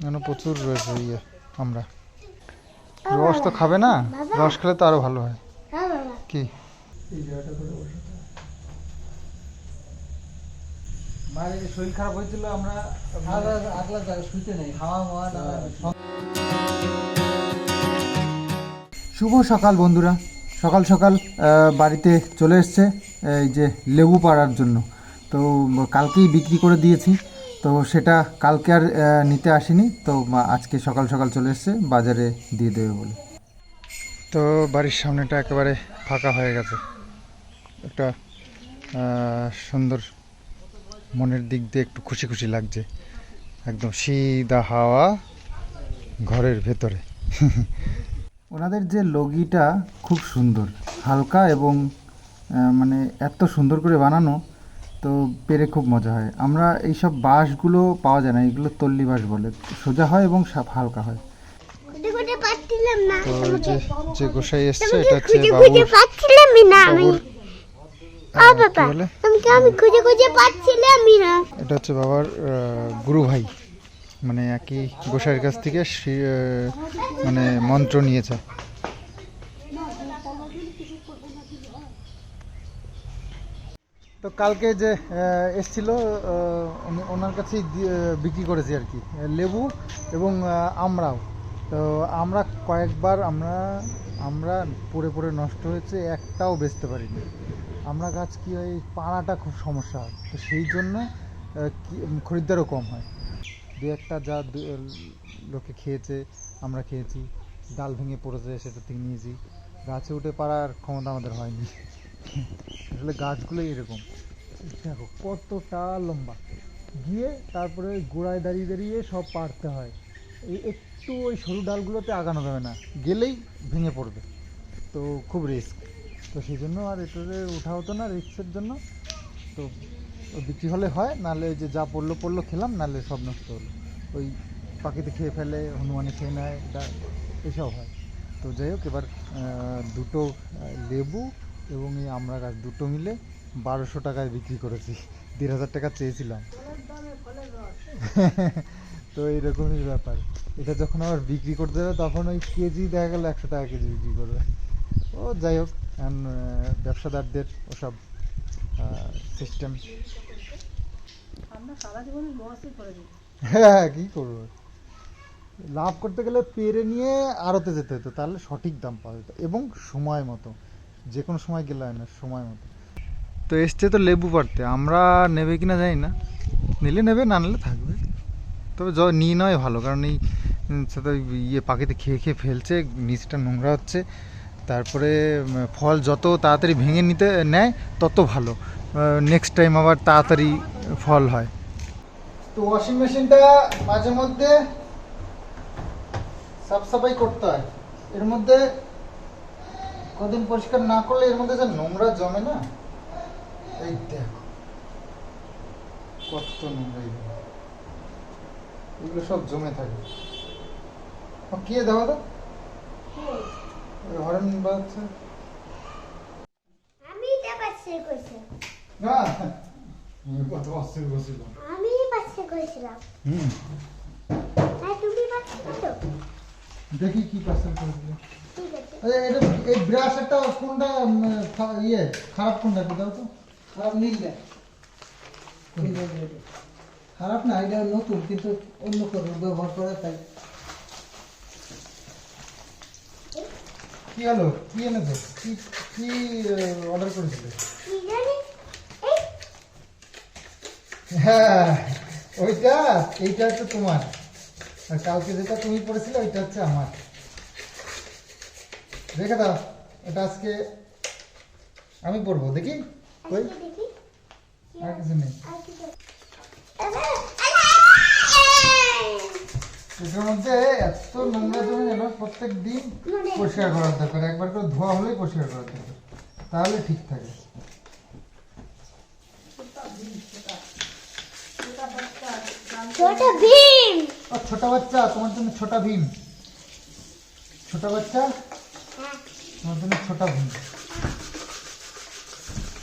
এখানে প্রচুর রয়েছে ইয়ে আমরা। রস তো খাবে না? রস খেলে তো আরও ভালো হয়। হ্যাঁ কি? মায়ের শরীর খারাপ হয়েছিল আমরা আগলা শুইতে নেই। হাওয়া মাওয়া শুভ সকাল বন্ধুরা। সকাল সকাল বাড়িতে চলে এসছে এই যে লেবু পাড়ার জন্য। তো কালকেই বিক্রি করে দিয়েছি। তো সেটা কালকে আর নিতে আসিনি। তো আজকে সকাল সকাল চলে এসছে বাজারে দিয়ে দেবে বলে। তো বাড়ির সামনেটা একেবারে ফাঁকা হয়ে গেছে। একটা সুন্দর মনের দিক দিয়ে একটু খুশি খুশি লাগছে। একদম সিধা হাওয়া ঘরের ভেতরে। ওনাদের যে লগিটা খুব সুন্দর হালকা এবং মানে এত সুন্দর করে বানানো তো পেরে খুব মজা হয়। আমরা এইসব বাঁশগুলো পাওয়া যায় না এগুলো তল্লি বাঁশ বলে। সোজা হয় এবং সাপ হালকা হয়। যে যে গোসাই এসছে এটা হচ্ছে এটা হচ্ছে বাবার গুরু ভাই। মানে একই গোসাইয়ের কাছ থেকে মানে মন্ত্র নিয়েছে। তো কালকে যে এসছিল ওনার কাছেই বিক্রি করেছি আর কি লেবু এবং আমরাও। তো আমরা কয়েকবার, আমরা আমরা পড়ে পড়ে নষ্ট হয়েছে, একটাও বেচতে পারিনি। আমরা গাছ কি হয় পাড়াটা খুব সমস্যা হয়। তো সেই জন্য খরিদ্দারও কম হয়। দু একটা যা লোকে খেয়েছে, আমরা খেয়েছি। ডাল ভেঙে পড়েছে, সেটা থেকে নিয়েছি। গাছে উঠে পাড়ার ক্ষমতা আমাদের হয়নি। আসলে গাছগুলো এরকম। দেখো, কতটা লম্বা। গিয়ে তারপরে গোড়ায় দাঁড়িয়ে দাঁড়িয়ে সব পারতে হয়। এই একটু ওই সরু ডালগুলোতে আগানো যাবে না। গেলেই ভেঙে পড়বে। তো খুব রিস্ক তো সেই জন্য আর এটাতে ওঠা হতো না রিস্কের জন্য, তো বিক্রি হলে হয়, নাহলে যে যা পড়ল পড়ল, খেলাম, নাহলে সব নষ্ট হলো। ওই পাখিতে খেয়ে ফেলে, হনুমানে খেয়ে নেয়, এটা এসব হয়। তো যাই হোক, এবার দুটো লেবু এবং এই আমড়া গাছ দুটো মিলে বারোশো টাকায় বিক্রি করেছি। দেড় হাজার টাকা চেয়েছিলাম। তো এইরকমই ব্যাপার। এটা যখন আবার বিক্রি করতে যাবে তখন ওই কেজি দেখা গেলো একশো টাকা কেজি বিক্রি করবে। ও যাই হোক ব্যবসাদারদের ওসব সিস্টেম হ্যাঁ কি করব? লাভ করতে গেলে পেরে নিয়ে আড়তে যেতে হতো, তাহলে সঠিক দাম পাওয়া যেত এবং সময় মতো। যে কোনো সময় গেলে হয় না সময় মতো। তো এসছে তো লেবু পাড়তে আমরা নেবে কি না জানি না। নিলে নেবে না নিলে থাকবে। তবে জ নিয়ে নেওয়াই ভালো কারণ এই সাথে ইয়ে পাখিতে খেয়ে খেয়ে ফেলছে নিচটা নোংরা হচ্ছে। তারপরে ফল যত তাড়াতাড়ি ভেঙে নিতে নেয় তত ভালো। নেক্সট টাইম আবার তাড়াতাড়ি ফল হয়। তো ওয়াশিং মেশিনটা মাঝে মধ্যে সাফ সাফাই করতে হয়। এর মধ্যে কদিন পরিষ্কার না করলে এর মধ্যে যে নোংরা জমে না? এই দেখো। কত নোংরা এগুলো। এগুলো সব জমে থাকে। কে দেখো তো? হরেন আমি কইছি না আমি কত অস্থির বসছিলাম আমি পাচ্ছে কইছিলাম হুম। তুমি পাচ্ছে দেখি কি আরে এটা এই ব্রাশটা কোনটা ইয়ে খারাপ কোনটা একটু দাও তো। খারাপ নীলটা খারাপ না এটা নতুন কিন্তু অন্য কোনো ব্যবহার করে তাই। কি হলো কি এনেছো? কি কি অর্ডার করেছিলে? হ্যাঁ ওইটা এইটা হচ্ছে তোমার। আর কালকে যেটা তুমি পড়েছিলে ওইটা হচ্ছে আমার। রেখে দাও। এটা আজকে আমি পড়ব দেখি? কই? আর কিছু নেই? এটার মধ্যে এত নোংরা জমে গেল প্রত্যেক দিন পরিষ্কার করার দরকার। একবার করে ধোয়া হলেই পরিষ্কার করার দরকার। তাহলে ঠিক থাকে। ছোট ভীম। ও ছোট বাচ্চা তোমার জন্য ছোটা ভীম। ছোট বাচ্চা? और तो छोटा भून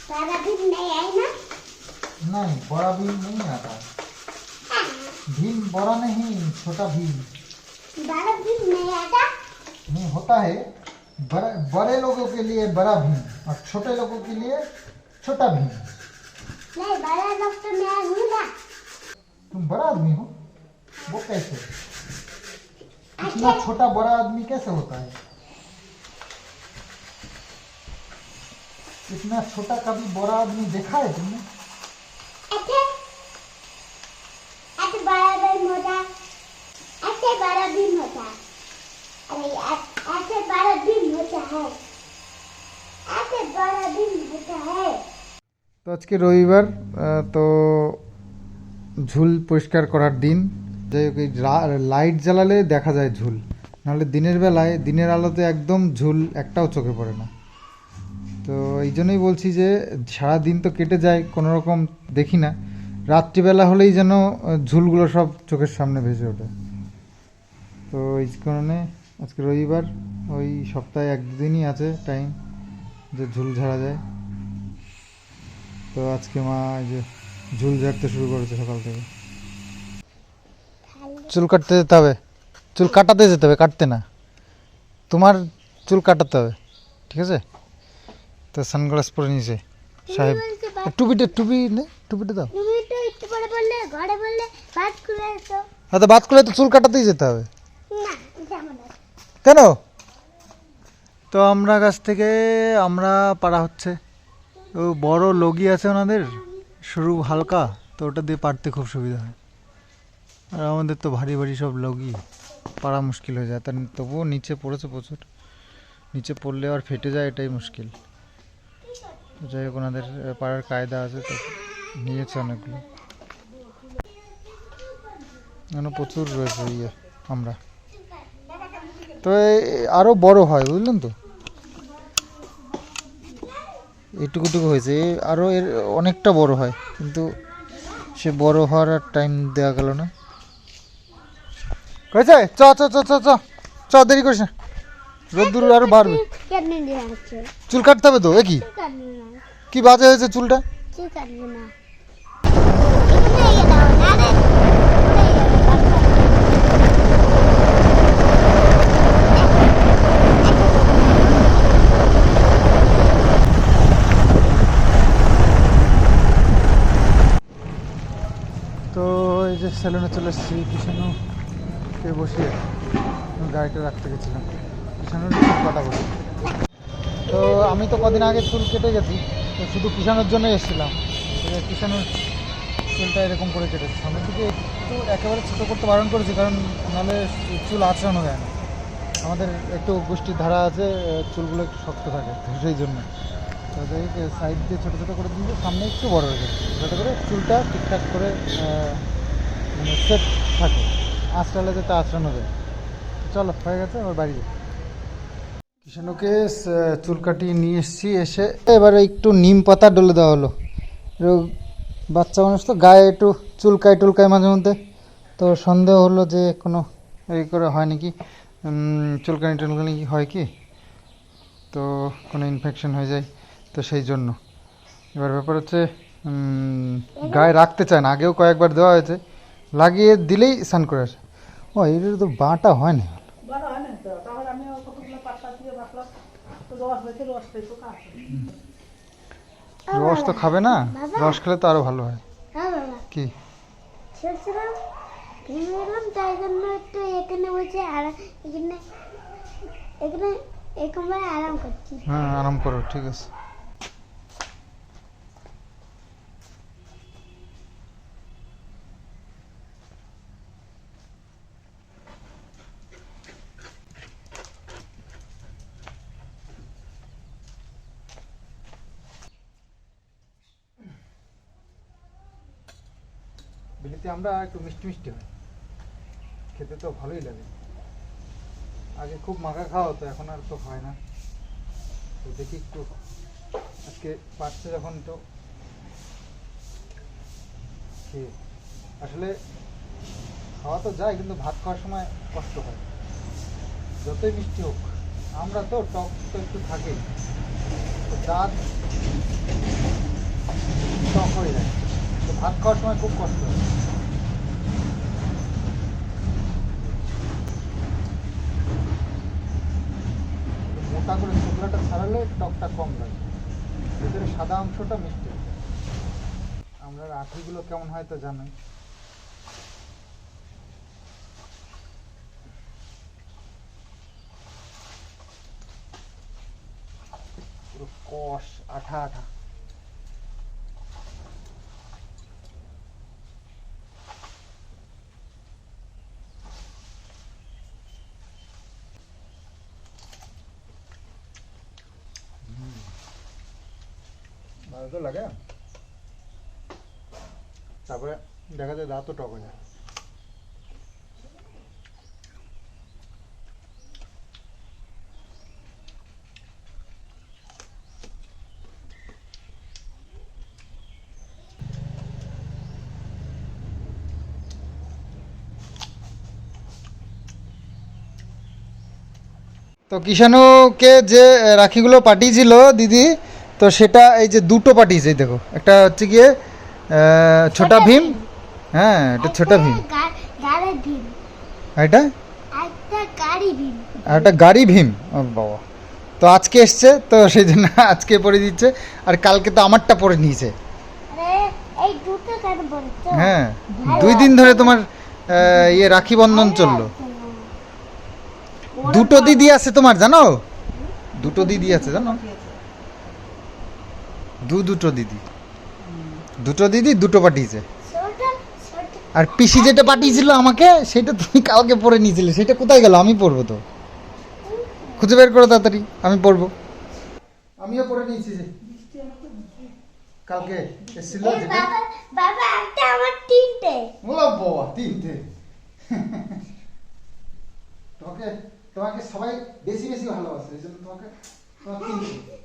बड़ा भीम नहीं है ना? नहीं बड़ा भी नहीं आता। भीम बड़ा नहीं छोटा भीम। बड़ा भीम नहीं आता? नहीं होता है। बड़े बड़े लोगों के लिए बड़ा भीम और छोटे लोगों के लिए छोटा भीम। नहीं बड़ा लोग तो मैं हूँ ना। तुम बड़ा आदमी हो वो कैसे? इतना अच्छा। छोटा बड़ा आदमी कैसे होता है? इतना छोटा कभी बड़ा आदमी देखा है तुमने ऐसे ऐसे बड़ा भीम होता ऐसे बड़ा भीम होता अरे ऐ- ऐसे बड़ा भीम होता है ऐसे बड़ा भीम होता है তো আজকে রবিবার আহ, তো ঝুল পরিষ্কার করার দিন যাই হোক এই রা- লাইট জ্বালালে দেখা যায় ঝুল নাহলে দিনের বেলায় দিনের আলোতে একদম ঝুল একটাও চোখে পড়ে না তো এই জন্যই বলছি যে সারা দিন তো কেটে যায় কোনো রকম দেখি না। রাত্রিবেলা হলেই যেন ঝুলগুলো সব চোখের সামনে ভেসে ওঠে। তো এই কারণে আজকে রবিবার, ওই সপ্তাহে এক দুদিনই আছে টাইম যে ঝুল ঝাড়া যায়। তো আজকে মা এই যে ঝুল ঝাড়তে শুরু করেছে সকাল থেকে। চুল কাটতে যেতে হবে। চুল কাটাতে যেতে হবে, কাটতে না। তোমার চুল কাটাতে হবে, ঠিক আছে? তো সানগ্লাস পরে নিয়েছে সাহেব টুপিটা টুপি নে টুপিটা দাও। তুমি তো বাদ করলে তো চুল কাটাতেই যেতে হবে। কেন? তো আমরা কাছ থেকে আমরা পাড়া হচ্ছে। ও বড় লগি আছে ওনাদের সরু হালকা তো ওটা দিয়ে পারতে খুব সুবিধা হয়। আর আমাদের তো ভারী ভারী সব লগি পারা মুশকিল হয়ে যায়। তার তবুও নিচে পড়েছে প্রচুর। নিচে পড়লে আর ফেটে যায় এটাই মুশকিল। যাই হোক, ওনাদের পাড়ার কায়দা আছে, তো নিয়েছে অনেকগুলো। এখনও প্রচুর রয়েছে ইয়ে আমরা। তো এ- আরও বড় হয়, বুঝলেন তো? এইটুকুটুকু হয়েছে। এ আরও এর অনেকটা বড় হয়, কিন্তু সে বড় হওয়ার আর টাইম দেওয়া গেল না। হয়েছে চ চ চ চ চ। দেরি করিস না। রোদ্দুর আরও বাড়বে। আছে চুল কাটতে হবে তো এ কি? কি বাজে হয়েছে চুলটা? চুল কাটবে না। তো এই যে স্যালুনে চলে এসেছি কিষানুকে বসিয়ে গাড়িটা রাখতে গেছিলাম। চুল কাটা বসে তো আমি তো কদিন আগে চুল কেটে গেছি, তো শুধু কিষানোর জন্য এসেছিলাম। কিষানুর চুলটা এরকম করে কেটেছে সামনের দিকে একটু একেবারে ছোটো করতে বারণ করেছি, কারণ নাহলে চুল আঁচড়ানো যায় না। আমাদের একটু গোষ্ঠীর ধারা আছে চুলগুলো একটু শক্ত থাকে, তো সেই জন্য। তো ওদেরকে সাইড দিয়ে ছোটো ছোটো করে দিয়েছে, সামনে একটু বড় গেছে। যাতে করে চুলটা ঠিকঠাক করে মানে সেট থাকে। আঁচড়ালে যাতে আঁচড়ানো যায়। চলো, হয়ে গেছে আমার বাড়ি যাই। কিষানুকে চুল কাটিয়ে নিয়ে এসেছি, এসে এবারে একটু নিম পাতা ডলে দেওয়া হলো। বাচ্চা মানুষ তো গায়ে একটু চুলকায় টুলকায় মাঝে মধ্যে। তো সন্দেহ হলো যে কোনো এই করে হয় নাকি? চুলকানি টুলকানি কি হয় কি? তো কোনো ইনফেকশন হয়ে যায়, তো সেই জন্য। এবার ব্যাপার হচ্ছে গায়ে রাখতে চায় না। আগেও কয়েকবার দেওয়া হয়েছে। লাগিয়ে দিলেই স্নান করে আসে। ও, এটার তো বাঁটা হয় না তো তাহলে আমি কতগুলো পাতা দিয়ে ভাবলাম তো রস তো খাবে না? রস খেলে তো আরও ভালো হয়। হ্যাঁ কি? তাই জন্য একটু এখানে বসে আরাম এখানে এখানে একবার আরাম করছি। হ্যাঁ আরাম করো ঠিক আছে। বিলিতে আমরা একটু মিষ্টি মিষ্টি হয়। খেতে তো ভালোই লাগে। আগে খুব মাখা খাওয়া হতো, এখন আর তো হয় না। তো দেখি একটু, আজকে পাচ্ছে যখন তো খেয়ে আসলে খাওয়া তো যায়, কিন্তু ভাত খাওয়ার সময় কষ্ট হয়। যতই মিষ্টি হোক, আমরা তো টক তো একটু থাকেই। তো দাঁত টক হয়ে যায়। তো ভাত খাওয়ার সময় খুব কষ্ট হয় হলে টকটা কম লাগে ভিতরে সাদা অংশটা মিষ্টি। আমরা আঠিগুলো কেমন হয় তো পুরো কষ, আঠা আঠা। ভালো তো লাগে। তারপরে দেখা যায় দাঁতও টক হয়ে তো কিষাণুকে যে রাখিগুলো পাঠিয়েছিল দিদি তো সেটা এই যে দুটো পাঠিয়েছে এই দেখো। একটা হচ্ছে গিয়ে ছোটা ভীম। হ্যাঁ এটা ছোটা ভীম। এটা? একটা গাড়ি ভীম। আর একটা গাড়ি ভীম। ও বাবা। তো আজকে এসছে তো সেই জন্য আজকে পরে দিচ্ছে আর কালকে তো আমারটা পরে নিয়েছে। আরে এই দুটো কেন বলছো হ্যাঁ দুই দিন ধরে তোমার ইয়ে রাখি বন্ধন চলল। দুটো দিদি আছে তোমার জানো? দুটো দিদি আছে জানো? দু দুটো দিদি। দুটো দিদি দুটো পাঠিয়েছে। আর পিসি যেটা পাঠিয়েছিল আমাকে সেটা তুমি কালকে পরে নিয়েছিলে। সেটা কোথায় গেল? আমি পরবো তো। খুঁজে বের করো তাড়াতাড়ি আমি পরবো। আমিও পরে নিয়েছি যে। কালকে এসেছিল বাবা বাবা একটা আমার তিনটে। ও বাবা তিনটে। তোমাকে তোমাকে সবাই বেশি বেশি ভালোবাসে এই জন্য তোমাকে তোমার তিনটে।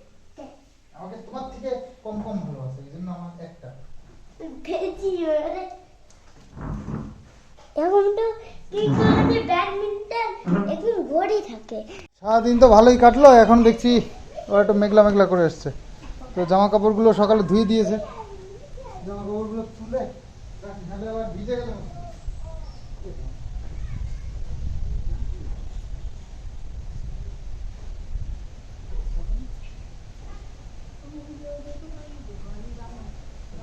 আমাকে তোমার থেকে কম কম ভালোবাসে এই জন্য আমার একটা। ভেজি ওরে এখন তো কি করে ব্যাডমিন্টন এখন ঘড়ি থাকে। সারাদিন তো ভালোই কাটলো এখন দেখছি ও একটু মেঘলা মেঘলা করে এসছে। তো জামা কাপড়গুলো সকালে ধুয়ে দিয়েছে। জামা কাপড়গুলো তুলে আবার ভিজে গেলে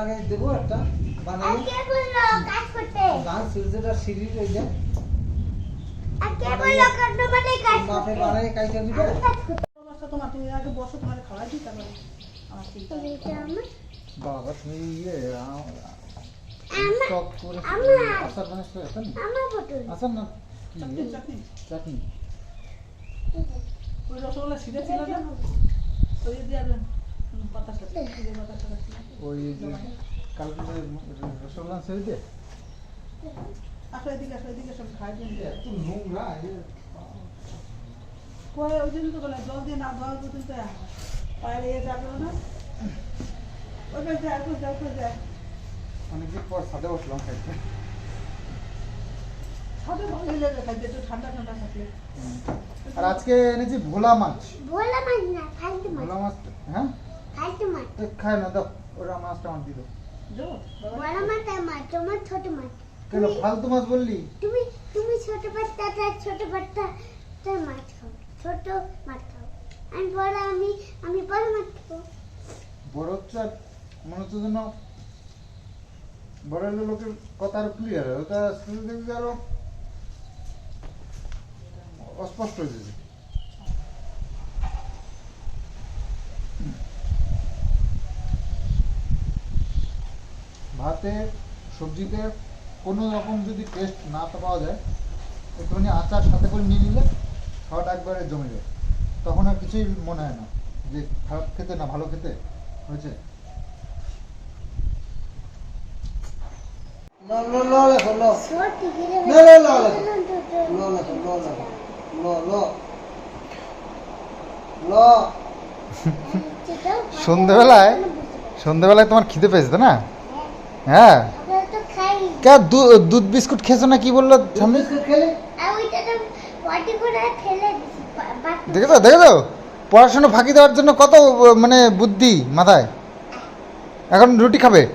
আগে বসো তোমার খাওয়াই দিই তারপরে আমার ঠিক তুমি এটা আমার? বাবা তুমি ইয়ে আ- আমার টক করে আমার। আচার বানাচ্ছো এখন আমার বোতল আচার না। কি? চাটনি রসগোল্লা ছিঁড়ে ছিল না? ওই দিয়ে আর ওই যে কালকে রসগোল্লা ছেড়ে দিয়ে আসো এদিকে আসো এদিকে সব খাই দিন। এত নোংরা এ ওই জন্য তো বলে জল দিয়ে না ধোয়া তো পায়ে ইয়ে যাবে না। ওই যায় ওই যায় ওই যায় অনেকদিন পর সাথে বসলাম খাইতে। সাথে ভালো লেগে খাইতে একটু ঠান্ডা ঠান্ডা থাকলে আর আজকে এনেছি ভোলা মাছ। ভোলা মাছ না ভোলা মাছ হ্যাঁ? খায় না দাও ওরা মাছটা আমার দিল বড় মাছ আর মাছ তোমার ছোট মাছ কেন ফালতু মাছ বললি তুমি তুমি ছোট মাছ খাও ছোট মাছ খাও আমি বড় আমি আমি বড় মাছ খাব বড় হচ্ছে মনে হচ্ছে যেন বড় লোকের কথা আরও ক্লিয়ার হয় ওটা শুধু দেখবি আরও অস্পষ্ট হয়ে যাচ্ছে ভাতে সবজিতে কোনো রকম যদি টেস্ট না পাওয়া যায় একটুখানি আচার সাথে করে নিয়ে নিলে খাওয়াটা একবারে জমে যায় তখন আর কিছুই মনে হয় না যে খারাপ খেতে না ভালো খেতে হয়েছে সন্ধেবেলায় সন্ধেবেলায় তোমার খিদে পেয়েছে না হ্যাঁ। তো কে দু- দুধ বিস্কুট খেয়েছো না কি বলল? খেলে? আর তো। দেখেছ দেখেছ? পড়াশোনা ফাঁকি দেওয়ার জন্য কত মানে বুদ্ধি মাথায়? এখন রুটি খাবে? মধ্যে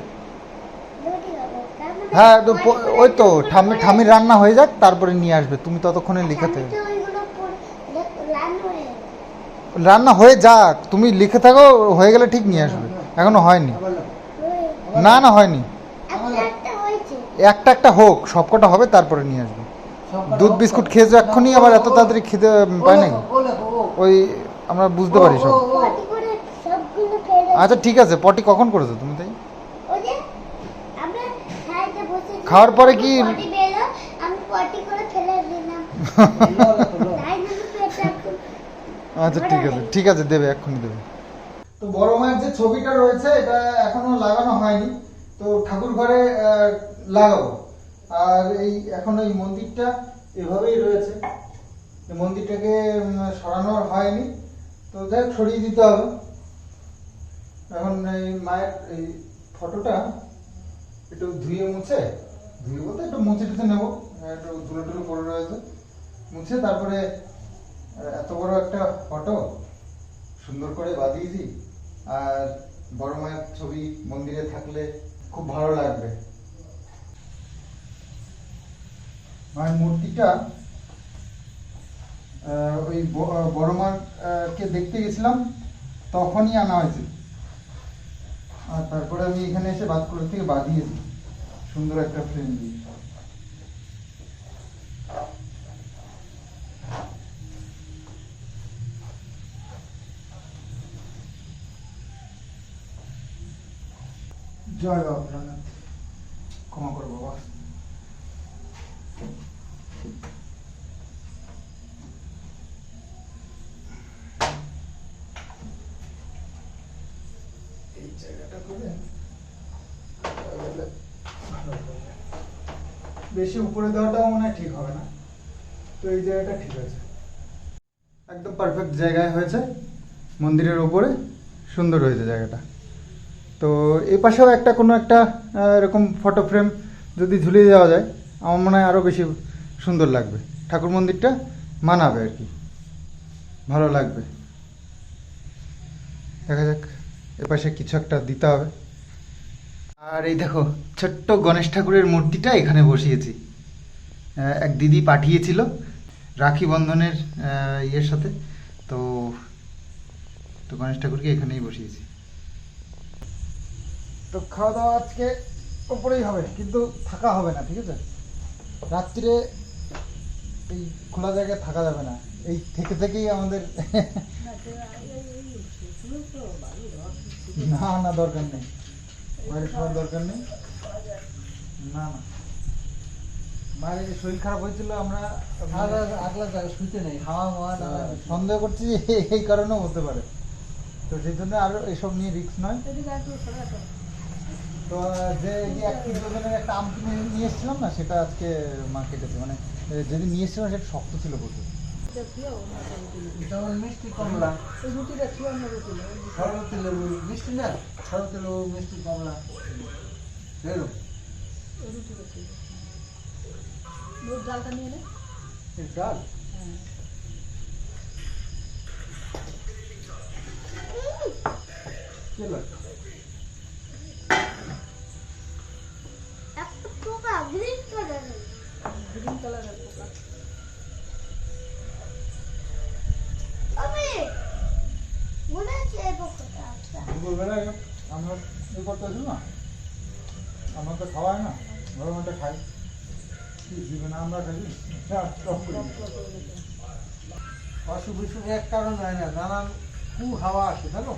হ্যাঁ তো ওই তো ঠাম্মি করে রান্না হয়ে যাক তারপরে নিয়ে আসবে। তুমি ততক্ষণে লিখাতে তো পড়ে- দেখ- রান্না হয়ে যাক তুমি লিখে থাকো হয়ে গেলে ঠিক নিয়ে আসবে। এখনও হয়নি। না না হয়নি। একটা একটা হয়েছে। একটা একটা হোক সবকটা হবে তারপরে নিয়ে আসবে। দুধ বিস্কুট খেয়েছো এক্ষুনি আবার এত তাড়াতাড়ি খেতে পায় ও ওই আমরা বুঝতে পারি সব। আচ্ছা ঠিক আছে পটি কখন করেছ তুমি তাই? ওই যে আমরা খাইতে বসেছি খাওয়ার পরে কি- আচ্ছা ঠিক আছে ঠিক আছে দেবে এক্ষুনি দেবে। তো বড় মায়ের যে ছবিটা রয়েছে এটা এখনও লাগানো হয়নি। তো ঠাকুর ঘরে লাগাবো। আর এই এখন এই মন্দিরটা এভাবেই রয়েছে। এই মন্দিরটাকে উম, সরানো আর হয়নি। তো যাই সরিয়ে দিতে হবে। এখন এই মায়ের এই ফটোটা একটু ধুয়ে মুছে ধুয়ে বলতে একটু মুছে টুছে নেব। একটু ধুলো টুলো পড়ে রয়েছে। মুছে তারপরে এত বড় একটা ফটো সুন্দর করে বাঁধিয়েছি। আর বড় মায়ের ছবি মন্দিরে থাকলে খুব ভালো লাগবে। মায়ের মূর্তিটা ওই বড় মাকে দেখতে গেছিলাম, তখনই আনা হয়েছে। আর তারপরে আমি এখানে এসে বাদ বাতকুড়া থেকে বাঁধিয়েছি, সুন্দর একটা ফ্রেম দিয়ে। ক্ষমা করো এই জায়গাটা করে। বেশি উপরে দেওয়াটাও মনে ঠিক হবে না। তো এই জায়গাটা ঠিক আছে। একদম পারফেক্ট জায়গায় হয়েছে। মন্দিরের ওপরে সুন্দর হয়েছে জায়গাটা। তো এই পাশেও একটা কোনো একটা এরকম ফটো ফ্রেম যদি ঝুলিয়ে দেওয়া যায়, আমার মনে হয় আরও বেশি সুন্দর লাগবে। ঠাকুর মন্দিরটা মানাবে আর কি। ভালো লাগবে। দেখা যাক এপাশে কিছু একটা দিতে হবে। আর এই দেখো, ছোট্ট গণেশ ঠাকুরের মূর্তিটা এখানে বসিয়েছি। এক দিদি পাঠিয়েছিল রাখি বন্ধনের ইয়ের সাথে। তো তো গণেশ ঠাকুরকে এখানেই বসিয়েছি। তো খাওয়া দাওয়া আজকে ওপরেই হবে কিন্তু থাকা হবে না ঠিক আছে? রাত্রিরে এই খোলা জায়গায় থাকা যাবে না এই থেকে থেকেই আমাদের না না দরকার নেই। বাইরে শোয়ার দরকার নেই। না না। মায়ের যে শরীর খারাপ হয়েছিল আমরা আগলা জায়গা শুইতে নেই হাওয়া মাওয়া সন্দেহ করছি যে এই কারণেও হতে পারে। তো সেই জন্য আরও এসব নিয়ে রিস্ক নয় এদিকে একটু সরে আসো। তো যে যে এক কিলো ওজনের একটা আম কিনে নিয়ে এসেছিলাম না সেটা আজকে মা কেটেছে মানে যেদিন নিয়ে এসেছিলাম সেটা শক্ত ছিল প্রচুর। মিষ্টি কমলা। লেবু মিষ্টি না? শরবতি লেবু মিষ্টি কমলা। এরকম। ডালটা নিয়ে নে। এই ডাল? হ্যাঁ। চলো একটা পোকা গ্রিন কালারের গ্রিন কালারের পোকা আমি মনে আছে এই পোকাটা আচ্ছা দুপুরবেলা আমরা ই করতেছি না আমরা তো খাওয়াই না গরমটা খাই কি দিবে না আমরা খাই সব করি অসুখ বিসুখ এক কারণ হয় না নানান কু হাওয়া আসে জানো?